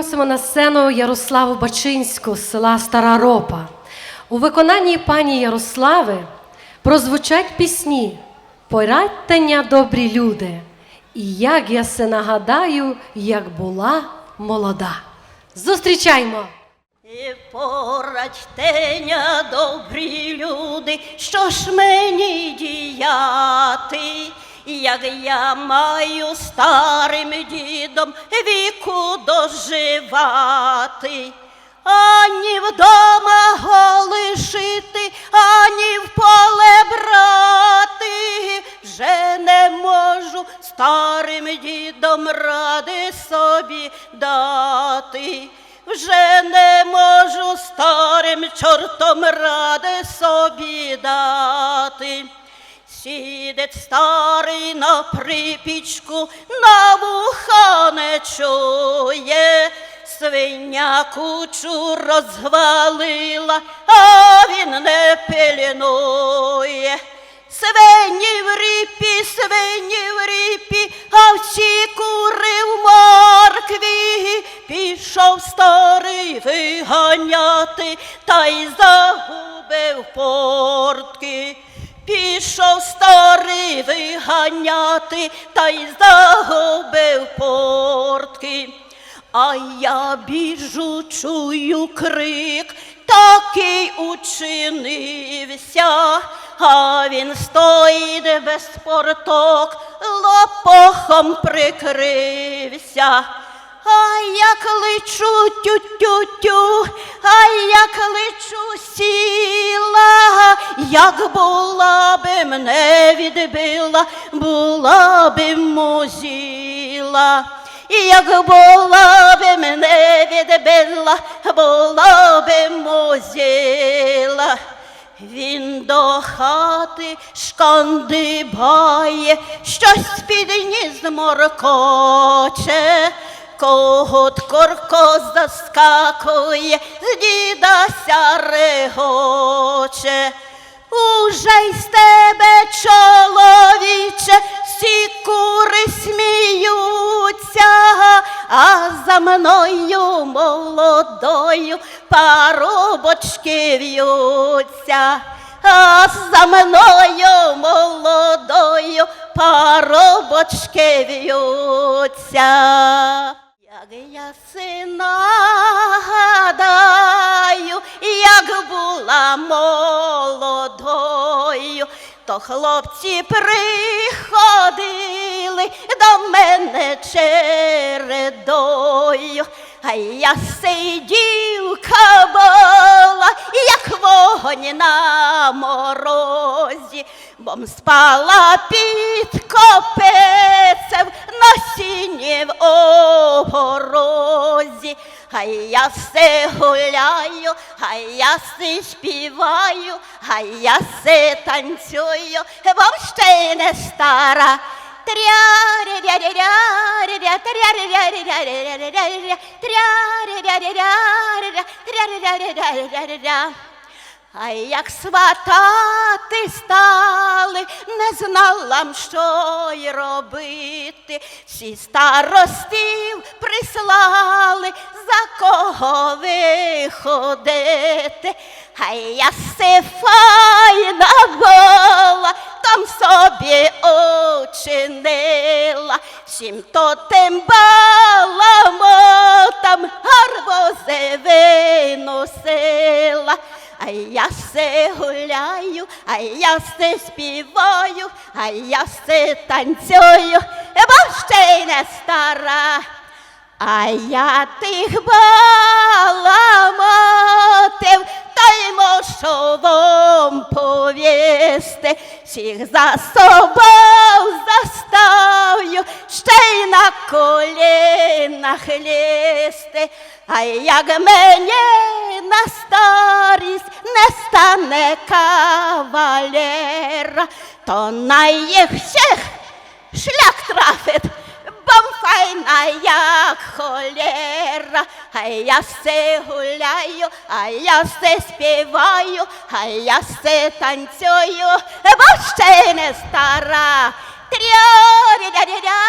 просимо на сцену Ярославу Бачинську з села Стара Ропа. У виконанні пані Ярослави прозвучать пісні Порадьтеня, добрі люди. І як я се нагадаю, як була молода. Зустрічаймо! І порадьтеня, добрі люди, що ж мені діяти, як я маю старим дідом віку доживати. Ані вдома голишити, ані в поле брати, вже не можу старим дідом ради собі дати. Вже не можу старим чортом ради собі дати. Сідець старий на припічку, на вуха не чує, свиня кучу розвалила, а він не пильнує. Свині в ріпі, свині в ріпі, а всі кури в моркві. Пішов старий виганяти, та й загубив портки. Пішов старий виганяти, та й загубив портки. А я біжу, чую крик, такий учинився, а він стоїть без порток, лопохом прикрився. А я кличу тю-тю-тю, а я кличу сіла, як була би мене відбила, була би музіла. І як була би мене відбила, була би музіла. Він до хати шкандибає, щось під ніс моркоче, когот корко заскакує, з дідася регоче. Уже й з тебе, чоловіче, всі кури сміються, а за мною молодою парубочки в'ються, а за мною молодою парубочки в'ються. Як я сина гадаю, як була молодою, то хлопці приходили до мене чередою, а я сидівка була, як вогонь на морозі, бом спала під копецем на сіні в огорозі. А я все гуляю, а я все співаю, а я все танцюю, бо ще й не стара. А як сватати стали, не знала, м, що й робити. Всі старостів прислали, за кого виходити. А я се файна всім то тим баламотам гарбози виносила. А я все гуляю, а я все співаю, а я все танцюю, бо ще й не стара. А я тих баламотив, та й повісти, всіх за собою заставлю, ще й на колінах лізти. А як мені на старість не стане кавалера, то на їх всіх шлях трафить, файна, як холера. А я все гуляю, а я все співаю, а я все танцюю, бо ще не стара. Тря-ря-ря-ря-ря,